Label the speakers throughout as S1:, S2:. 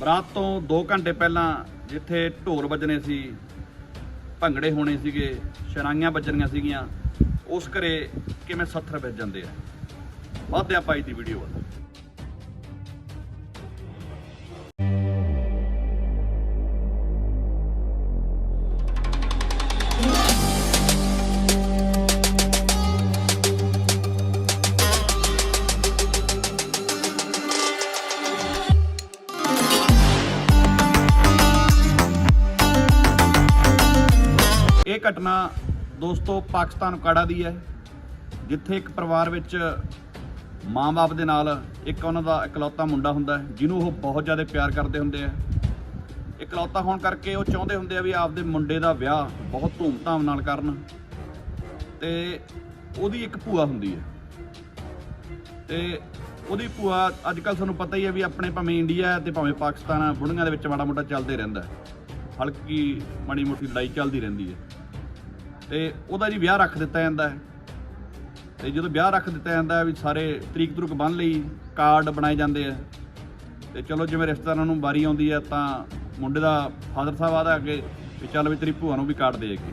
S1: ਬਰਾਤ ਤੋਂ 2 ਘੰਟੇ ਪਹਿਲਾਂ ਜਿੱਥੇ ਢੋਲ ਵੱਜਣੇ ਸੀ, ਭੰਗੜੇ ਹੋਣੇ ਸੀਗੇ, ਸ਼ਰਾਈਆਂ ਵੱਜਣੀਆਂ ਸੀਗੀਆਂ, ਉਸ ਘਰੇ ਕਿਵੇਂ 70 ਵੱਜ ਜਾਂਦੇ ਆ? ਵੱਧਦੇ ਆਪਾਂ ਅੱਜ ਦੀ ਵੀਡੀਓ ਵੱਲ ਇਹ ਘਟਨਾ ਦੋਸਤੋ ਪਾਕਿਸਤਾਨ ਕਾੜਾ ਦੀ ਹੈ, ਜਿੱਥੇ ਇੱਕ ਪਰਿਵਾਰ ਵਿੱਚ ਮਾਂ-ਬਾਪ ਦੇ ਨਾਲ ਇੱਕ ਉਹਨਾਂ ਦਾ ਇਕਲੌਤਾ ਮੁੰਡਾ ਹੁੰਦਾ ਜਿਹਨੂੰ ਉਹ ਬਹੁਤ ਜ਼ਿਆਦਾ ਪਿਆਰ ਕਰਦੇ ਹੁੰਦੇ ਆ। ਇਕਲੌਤਾ ਹੋਣ ਕਰਕੇ ਉਹ ਚਾਹੁੰਦੇ ਹੁੰਦੇ ਆ ਵੀ ਆਪਦੇ ਮੁੰਡੇ ਦਾ ਵਿਆਹ ਬਹੁਤ ਧੂਮ-ਧਾਮ ਨਾਲ ਕਰਨ ਤੇ ਉਹਦੀ ਇੱਕ ਭੂਆ ਹੁੰਦੀ ਹੈ। ਤੇ ਉਹਦੀ ਭੂਆ ਅੱਜ ਕੱਲ ਤੁਹਾਨੂੰ ਪਤਾ ਹੀ ਹੈ ਵੀ ਆਪਣੇ ਭਾਵੇਂ ਇੰਡੀਆ ਹੈ ਤੇ ਭਾਵੇਂ ਪਾਕਿਸਤਾਨ ਆ, ਬੁੜੀਆਂ ਦੇ ਵਿੱਚ ਮਾੜਾ ਮੋਟਾ ਚੱਲਦੇ ਰਹਿੰਦਾ ਹਲਕੀ ਮਾੜੀ ਮੋਟੀ ਲੜਾਈ ਚੱਲਦੀ ਰਹਿੰਦੀ ਹੈ। ਤੇ ਉਹਦਾ ਜੀ ਵਿਆਹ ਰੱਖ ਦਿੱਤਾ ਜਾਂਦਾ ਹੈ। ਤੇ ਜਦੋਂ ਵਿਆਹ ਰੱਖ ਦਿੱਤਾ ਜਾਂਦਾ ਵੀ ਸਾਰੇ ਤਰੀਕ ਤੁਰਕ ਬੰਨ ਲਈ ਕਾਰਡ ਬਣਾਏ ਜਾਂਦੇ ਆ। ਤੇ ਚਲੋ ਜਿਵੇਂ ਰਿਸ਼ਤੇਦਾਰਾਂ ਨੂੰ ਵਾਰੀ ਆਉਂਦੀ ਹੈ ਤਾਂ ਮੁੰਡੇ ਦਾ ਫਾਦਰ ਸਾਹਿਬ ਆਦਾ ਅੱਗੇ ਵੀ ਚੱਲ ਵੀ ਤੇਰੀ ਭੂਆ ਨੂੰ ਵੀ ਕਾਰਡ ਦੇ ਅੱਗੇ।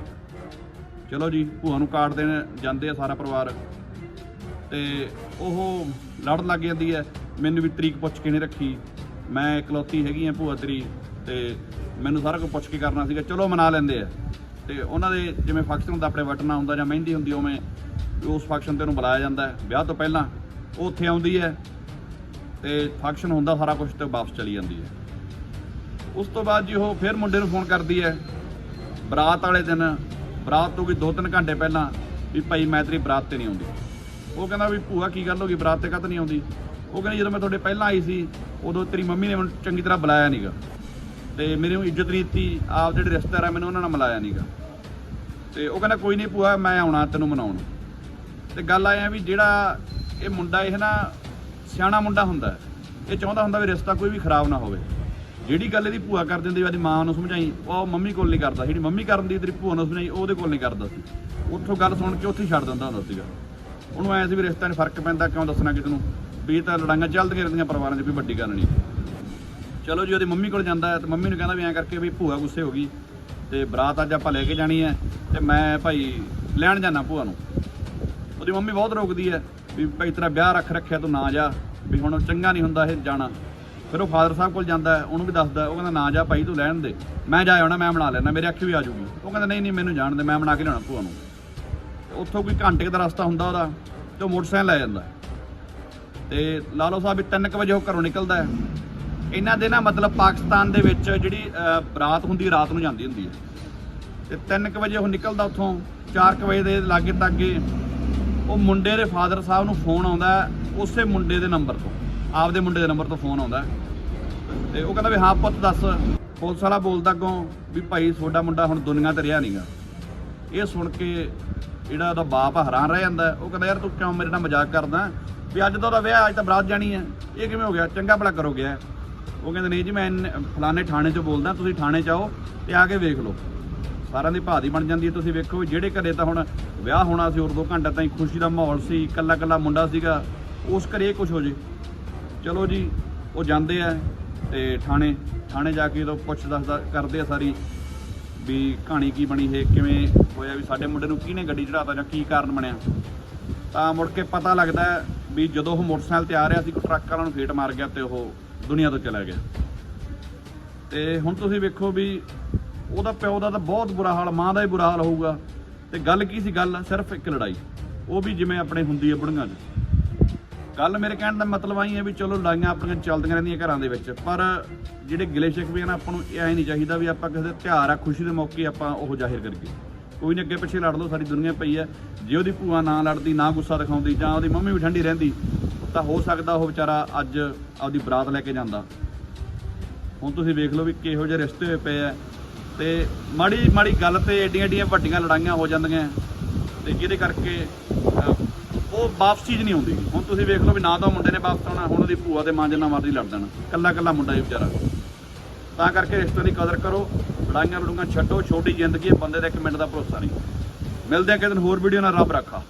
S1: ਚਲੋ ਜੀ, ਭੂਆ ਨੂੰ ਕਾਰਡ ਦੇਣ ਜਾਂਦੇ ਆ ਸਾਰਾ ਪਰਿਵਾਰ। ਤੇ ਉਹ ਲੜਨ ਲੱਗ ਜਾਂਦੀ ਹੈ, ਮੈਨੂੰ ਵੀ ਤਰੀਕ ਪੁੱਛ ਕੇ ਨਹੀਂ ਰੱਖੀ। ਮੈਂ ਇਕਲੌਤੀ ਹੈਗੀ ਆ ਭੂਆ ਤੇਰੀ ਤੇ ਮੈਨੂੰ ਸਾਰਾ ਕੁਝ ਪੁੱਛ ਕੇ ਕਰਨਾ ਸੀਗਾ, ਚਲੋ ਮਨਾ ਲੈਂਦੇ ਆ। ਤੇ ਉਹਨਾਂ ਦੇ ਜਿਵੇਂ ਫੰਕਸ਼ਨ ਹੁੰਦਾ, ਆਪਣੇ ਵਟਣਾ ਹੁੰਦਾ ਜਾਂ ਮਹਿੰਦੀ ਹੁੰਦੀ, ਉਵੇਂ ਉਸ ਫੰਕਸ਼ਨ ਤੇ ਉਹਨੂੰ ਬੁਲਾਇਆ ਜਾਂਦਾ ਹੈ। ਵਿਆਹ ਤੋਂ ਪਹਿਲਾਂ ਉਹ ਉੱਥੇ ਆਉਂਦੀ ਹੈ ਤੇ ਫੰਕਸ਼ਨ ਹੁੰਦਾ ਸਾਰਾ ਕੁਝ ਤੇ ਵਾਪਸ ਚਲੀ ਜਾਂਦੀ ਹੈ। ਉਸ ਤੋਂ ਬਾਅਦ ਜੀ ਉਹ ਫਿਰ ਮੁੰਡੇ ਨੂੰ ਫੋਨ ਕਰਦੀ ਹੈ, ਬਰਾਤ ਵਾਲੇ ਦਿਨ, ਬਰਾਤ ਤੋਂ ਵੀ 2-3 ਘੰਟੇ ਪਹਿਲਾਂ ਵੀ ਭਾਈ ਮੈਂ ਤੇਰੀ ਬਰਾਤ ਤੇ ਨਹੀਂ ਆਉਂਦੀ। ਉਹ ਕਹਿੰਦਾ ਵੀ ਭੂਆ ਕੀ ਗੱਲ ਹੋ ਗਈ, ਬਰਾਤ ਤੇ ਕਦ ਨਹੀਂ ਆਉਂਦੀ? ਉਹ ਕਹਿੰਦੀ ਜਦੋਂ ਮੈਂ ਤੁਹਾਡੇ ਪਹਿਲਾਂ ਆਈ ਸੀ, ਉਦੋਂ ਤੇਰੀ ਮੰਮੀ ਨੇ ਮੈਨੂੰ ਚੰਗੀ ਤਰ੍ਹਾਂ ਬੁਲਾਇਆ ਨਹੀਂਗਾ ਤੇ ਮੇਰੇ ਨੂੰ ਇੱਜ਼ਤ ਨਹੀਂ ਦਿੱਤੀ। ਆਪ ਜਿਹੜੇ ਰਿਸ਼ਤੇਦਾਰ ਆ, ਮੈਨੂੰ ਉਹਨਾਂ ਨਾਲ ਮਿਲਾਇਆ ਨਹੀਂਗਾ ਤੇ ਉਹ ਕਹਿੰਦਾ, ਕੋਈ ਨਹੀਂ ਭੂਆ, ਮੈਂ ਆਉਣਾ ਤੈਨੂੰ ਮਨਾਉਣ। ਤੇ ਗੱਲ ਆਇਆ ਵੀ ਜਿਹੜਾ ਇਹ ਮੁੰਡਾ ਇਹ ਨਾ ਸਿਆਣਾ ਮੁੰਡਾ ਹੁੰਦਾ, ਇਹ ਚਾਹੁੰਦਾ ਹੁੰਦਾ ਵੀ ਰਿਸ਼ਤਾ ਕੋਈ ਵੀ ਖਰਾਬ ਨਾ ਹੋਵੇ। ਜਿਹੜੀ ਗੱਲ ਇਹਦੀ ਭੂਆ ਕਰ ਦਿੰਦੀ, ਉਹਦੀ ਮਾਂ ਨੂੰ ਸਮਝਾਈ, ਉਹ ਮੰਮੀ ਕੋਲ ਨਹੀਂ ਕਰਦਾ। ਜਿਹੜੀ ਮੰਮੀ ਕਰਨ ਦੀ, ਤੇਰੀ ਭੂਆ ਨੂੰ ਸਮਝਾਈ ਉਹਦੇ ਕੋਲ ਨਹੀਂ ਕਰਦਾ ਸੀ। ਉੱਥੋਂ ਗੱਲ ਸੁਣ ਕੇ ਉੱਥੇ ਹੀ ਛੱਡ ਦਿੰਦਾ ਹੁੰਦਾ ਸੀਗਾ। ਉਹਨੂੰ ਐਂ ਸੀ ਵੀ ਰਿਸ਼ਤਾ 'ਚ ਫ਼ਰਕ ਪੈਂਦਾ, ਕਿਉਂ ਦੱਸਣਾ ਕਿਸੇ ਨੂੰ? ਵੀ ਇਹ ਤਾਂ ਲੜਾਈਆਂ ਚੱਲਦੀਆਂ ਰਹਿੰਦੀਆਂ ਪਰਿਵਾਰਾਂ 'ਚ, ਵੀ ਵੱਡੀ ਗੱਲ ਨਹੀਂ। ਚਲੋ ਜੀ, ਉਹਦੀ ਮੰਮੀ ਕੋਲ ਜਾਂਦਾ ਹੈ ਤੇ ਮੰਮੀ ਨੂੰ ਕਹਿੰਦਾ ਵੀ ਐਂ ਕਰਕੇ ਵੀ ਭੂਆ ਗੁੱਸੇ ਹੋ ਗਈ ਤੇ ਬਰਾਤ ਅੱਜ ਆਪਾਂ ਲੈ ਕੇ ਜਾਣੀ ਹੈ ਤੇ ਮੈਂ ਭਾਈ ਲੈਣ ਜਾਣਾ ਭੂਆ ਨੂੰ। ਉਹਦੀ ਮੰਮੀ ਬਹੁਤ ਰੋਕਦੀ ਹੈ ਵੀ ਭਾਈ ਤੇਰਾ ਵਿਆਹ ਰੱਖ ਰੱਖਿਆ ਤੂੰ ਨਾ ਜਾ, ਵੀ ਹੁਣ ਚੰਗਾ ਨਹੀਂ ਹੁੰਦਾ ਇਹ ਜਾਣਾ। ਫਿਰ ਉਹ ਫਾਦਰ ਸਾਹਿਬ ਕੋਲ ਜਾਂਦਾ ਉਹਨੂੰ ਵੀ ਦੱਸਦਾ ਉਹ ਕਹਿੰਦਾ ਨਾ ਜਾ ਭਾਈ, ਤੂੰ ਲੈਣ ਦੇ। ਮੈਂ ਜਾ ਆਉਣਾ, ਮੈਂ ਬਣਾ ਲੈਣਾ ਮੇਰੇ ਅੱਖੀ ਵੀ ਆ ਜਾਊਗੀ। ਉਹ ਕਹਿੰਦਾ ਨਹੀਂ ਨਹੀਂ, ਮੈਨੂੰ ਜਾਣ ਦੇ, ਮੈਂ ਬਣਾ ਕੇ ਲਿਆਉਣਾ ਭੂਆ ਨੂੰ। ਤੇ ਉੱਥੋਂ ਕੋਈ ਘੰਟੇ ਦਾ ਰਸਤਾ ਹੁੰਦਾ ਉਹਦਾ ਤੇ ਉਹ ਮੋਟਰਸਾਈਕਲ ਲੈ ਜਾਂਦਾ ਹੈ। ਤੇ ਲਾਲੋ ਸਾਹਿਬ ਵੀ 3:00 ਵਜੇ ਉਹ ਘਰੋਂ ਨਿਕਲਦਾ ਇਹਨਾਂ ਦੇ ਨਾ ਮਤਲਬ ਪਾਕਿਸਤਾਨ ਦੇ ਵਿੱਚ ਜਿਹੜੀ ਰਾਤ ਹੁੰਦੀ, ਰਾਤ ਨੂੰ ਜਾਂਦੀ ਹੁੰਦੀ ਹੈ। ਤੇ 3:00 ਵਜੇ ਉਹ ਨਿਕਲਦਾ ਉੱਥੋਂ 4:00 ਵਜੇ ਦੇ ਲਾਗੇ ਤਾਗੇ, ਉਹ ਮੁੰਡੇ ਦੇ ਫਾਦਰ ਸਾਹਿਬ ਨੂੰ ਫੋਨ ਆਉਂਦਾ ਉਸੇ ਮੁੰਡੇ ਦੇ ਨੰਬਰ ਤੋਂ, ਆਪਦੇ ਮੁੰਡੇ ਦੇ ਨੰਬਰ ਤੋਂ ਫੋਨ ਆਉਂਦਾ ਹੈ। ਤੇ ਉਹ ਕਹਿੰਦਾ ਵੀ, ਹਾਂ ਪੁੱਤ, ਦੱਸ, ਪੁਲਿਸ ਵਾਲਾ ਬੋਲਦਾ ਅੱਗੋਂ ਵੀ ਭਾਈ ਤੁਹਾਡਾ ਮੁੰਡਾ ਹੁਣ ਦੁਨੀਆ ਤੇ ਰਿਹਾ ਨਹੀਂਗਾ ਇਹ ਸੁਣ ਕੇ ਜਿਹੜਾ ਉਹਦਾ ਬਾਪ ਹੈਰਾਨ ਰਹਿ ਜਾਂਦਾ ਉਹ ਕਹਿੰਦਾ, ਯਾਰ ਤੂੰ ਕਿਉਂ ਮੇਰੇ ਨਾਲ ਮਜ਼ਾਕ ਕਰਦਾ ਵੀ ਅੱਜ ਤਾਂ ਉਹਦਾ ਵਿਆਹ, ਅੱਜ ਤਾਂ ਬਰਾਤ ਜਾਣੀ ਹੈ। ਇਹ ਕਿਵੇਂ ਹੋ ਗਿਆ? ਚੰਗਾ ਭਲਾ ਕਰੋ ਗਿਆ ਉਹ ਕਹਿੰਦੇ, ਨਹੀਂ ਜੀ, ਮੈਂ ਇੰਨ- ਫਲਾਣੇ ਥਾਣੇ 'ਚੋਂ ਬੋਲਦਾ, ਤੁਸੀਂ ਥਾਣੇ 'ਚ ਆਓ ਤੇ ਆ ਕੇ ਵੇਖ ਲਓ। ਸਾਰਿਆਂ ਦੀ ਭਾਦੀ ਬਣ ਜਾਂਦੀ ਹੈ, ਤੁਸੀਂ ਵੇਖੋ ਵੀ ਜਿਹੜੇ ਘਰੇ ਤਾਂ ਹੁਣ ਵਿਆਹ ਹੋਣਾ ਸੀ ਹੋਰ ਦੋ ਘੰਟੇ ਤਾਈਂ ਖੁਸ਼ੀ ਦਾ ਮਾਹੌਲ ਸੀ, ਇਕੱਲਾ ਇਕੱਲਾ ਮੁੰਡਾ ਸੀਗਾ, ਉਸ ਘਰੇ ਇਹ ਕੁਝ ਹੋ ਜੇ। ਚਲੋ ਜੀ, ਉਹ ਜਾਂਦੇ ਆ ਤੇ ਥਾਣੇ ਥਾਣੇ ਜਾ ਕੇ ਉਹ ਪੁੱਛ ਦੱਸਦਾ ਕਰਦੇ ਆ ਸਾਰੀ ਵੀ ਕਹਾਣੀ ਕੀ ਬਣੀ ਹੈ, ਕਿਵੇਂ ਹੋਇਆ, ਵੀ ਸਾਡੇ ਮੁੰਡੇ ਨੂੰ ਕਿਹਨੇ ਗੱਡੀ ਚੜਾਤਾ ਜਾਂ ਕੀ ਕਾਰਨ ਬਣਿਆ। ਤਾਂ ਮੁੜ ਕੇ ਪਤਾ ਲੱਗਦਾ ਵੀ ਜਦੋਂ ਉਹ ਮੋਟਰਸਾਈਕਲ ਤੇ ਆ ਰਿਹਾ ਸੀ ਕੋਈ ਟਰੱਕ ਵਾਲਾ ਨੂੰ ਫੇਟ ਮਾਰ ਗਿਆ ਤੇ ਉਹ ਦੁਨੀਆ ਤੋਂ ਚਲਾ ਗਿਆ। ਤੇ ਹੁਣ ਤੁਸੀਂ ਵੇਖੋ ਵੀ ਉਹਦਾ ਪਿਓ ਦਾ ਤਾਂ ਬਹੁਤ ਬੁਰਾ ਹਾਲ, ਮਾਂ ਦਾ ਹੀ ਬੁਰਾ ਹਾਲ ਹੋਊਗਾ। ਤੇ ਗੱਲ ਕੀ ਸੀ? ਗੱਲ ਸਿਰਫ ਇੱਕ ਲੜਾਈ। ਉਹ ਵੀ ਜਿਵੇਂ ਆਪਣੇ ਹੁੰਦੀ ਹੈ ਬੁੜੀਆਂ 'ਚ ਗੱਲ ਮੇਰੇ ਕਹਿਣ ਦਾ ਮਤਲਬ ਆਈ ਹੈ ਵੀ ਚਲੋ ਲੜਾਈਆਂ ਆਪਣੀਆਂ ਚੱਲਦੀਆਂ ਰਹਿੰਦੀਆਂ ਘਰਾਂ ਦੇ ਵਿੱਚ, ਪਰ ਜਿਹੜੇ ਗਿਲੇ ਸ਼ਿਕਵੇ ਆ ਨਾ, ਆਪਾਂ ਨੂੰ ਇਹ ਐ ਨਹੀਂ ਚਾਹੀਦਾ ਵੀ ਆਪਾਂ ਕਿਸੇ ਦੇ ਤਿਉਹਾਰ ਆ, ਖੁਸ਼ੀ ਦੇ ਮੌਕੇ ਆਪਾਂ ਉਹ ਜ਼ਾਹਿਰ ਕਰੀਏ। ਕੋਈ ਨਹੀਂ ਅੱਗੇ ਪਿੱਛੇ ਲੜ ਲਓ ਸਾਰੀ ਦੁਨੀਆ ਪਈ ਹੈ। ਜੇ ਉਹਦੀ ਭੂਆ ਨਾ ਲੜਦੀ, ਨਾ ਗੁੱਸਾ ਦਿਖਾਉਂਦੀ, ਜਾਂ ਉਹਦੀ ਮੰਮੀ ਵੀ ਠੰਡੀ ਰਹਿੰਦੀ ਤਾਂ ਹੋ ਸਕਦਾ ਉਹ ਵਿਚਾਰਾ ਅੱਜ ਆਪਦੀ ਬਰਾਤ ਲੈ ਕੇ ਜਾਂਦਾ। ਹੁਣ ਤੁਸੀਂ ਵੇਖ ਲਓ ਵੀ ਕਿਹੋ ਜਿਹੇ ਰਿਸ਼ਤੇ ਹੋਏ ਪਏ ਆ। ਤੇ ਮਾੜੀ ਮਾੜੀ ਗੱਲ ਤੇ ਏਡੀਆਂ ਏਡੀਆਂ ਵੱਡੀਆਂ ਲੜਾਈਆਂ ਹੋ ਜਾਂਦੀਆਂ। ਤੇ ਜਿਹਦੇ ਕਰਕੇ ਉਹ ਵਾਪਸੀ 'ਚ ਨਹੀਂ ਆਉਂਦੀ ਹੁਣ ਤੁਸੀਂ ਵੇਖ ਲਓ ਵੀ ਨਾ ਤਾਂ ਉਹ ਮੁੰਡੇ ਨੇ ਵਾਪਸ ਆਉਣਾ, ਹੁਣ ਉਹਦੀ ਭੂਆ ਤੇ ਮਾਂ ਜਿੰਨਾ ਮਰਜ਼ੀ ਲੜ ਦੇਣਾ। ਕੱਲਾ ਕੱਲਾ ਮੁੰਡਾ ਹੀ ਵਿਚਾਰਾ। ਤਾਂ ਕਰਕੇ ਰਿਸ਼ਤੇ ਦੀ ਕਦਰ ਕਰੋ, ਲੜਾਈਆਂ ਲੜੂਆਂ ਛੱਡੋ, ਛੋਟੀ ਜ਼ਿੰਦਗੀ ਹੈ, ਬੰਦੇ ਦਾ ਇੱਕ ਮਿੰਟ ਦਾ ਭਰੋਸਾ ਨਹੀਂ। ਮਿਲਦੇ ਆ ਕਿਸੇ ਦਿਨ ਹੋਰ ਵੀਡੀਓ ਨਾਲ, ਰੱਬ ਰੱਖਾ।